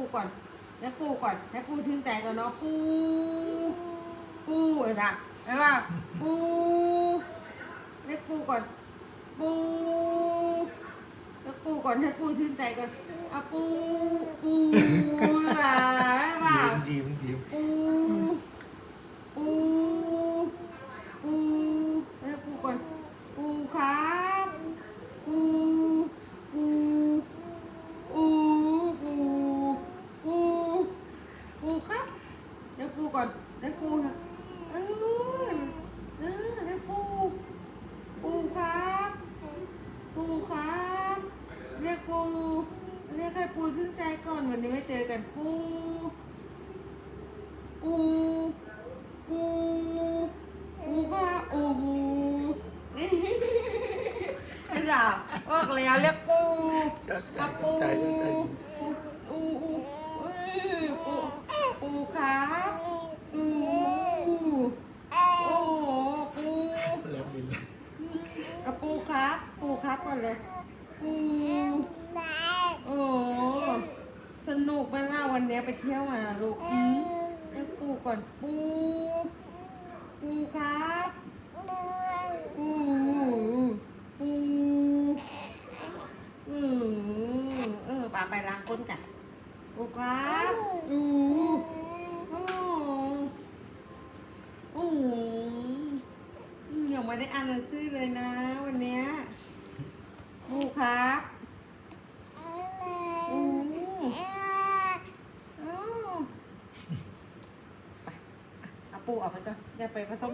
ูก่อนแล้วปูก่อนให้ปูชื่นใจก่อนเนาะปูปูไอ้ปะไอ้บ้าปูเรียกปูก่อนปูเรียกปูก่อนให้ปูชื่นใจก่อนอะปูปูอะไอ้ปะ ยิ้มยิ้ม ปูปูปูเรียกปูก่อนปูครับปูปูปูปูปูปูครับเรีย กปูก่อนเรียกปูนะเออเออเรียกปูปูครับปูครับเรียกปูเรียกให้ปูชื่นใจก่อนวันนี้ไม่เจอกันปูปูปูปูก็อูบูเห็นหรอบอกแล้วเรียกปูกระปู ใจใจ ปูอูอูเอ้ยปูปูครับอูโอ้โหปู แล้วมีเลย กระปูครับ ปูครับก่อนเลย ปูโอ้สนุกไหมล่ะวันนี้ไปเที่ยวมาลูกอืมเรียกปูก่อนปู ปูครับปูปูเออเออปาไปล้างก้นกันปูครับอู้โอ้อื มยังไม่ได้อ่านหนังสือเลยนะ วันเนี้ยปูครับอูอ้าวเอาปูออกไปก่อนอย่าไปผสม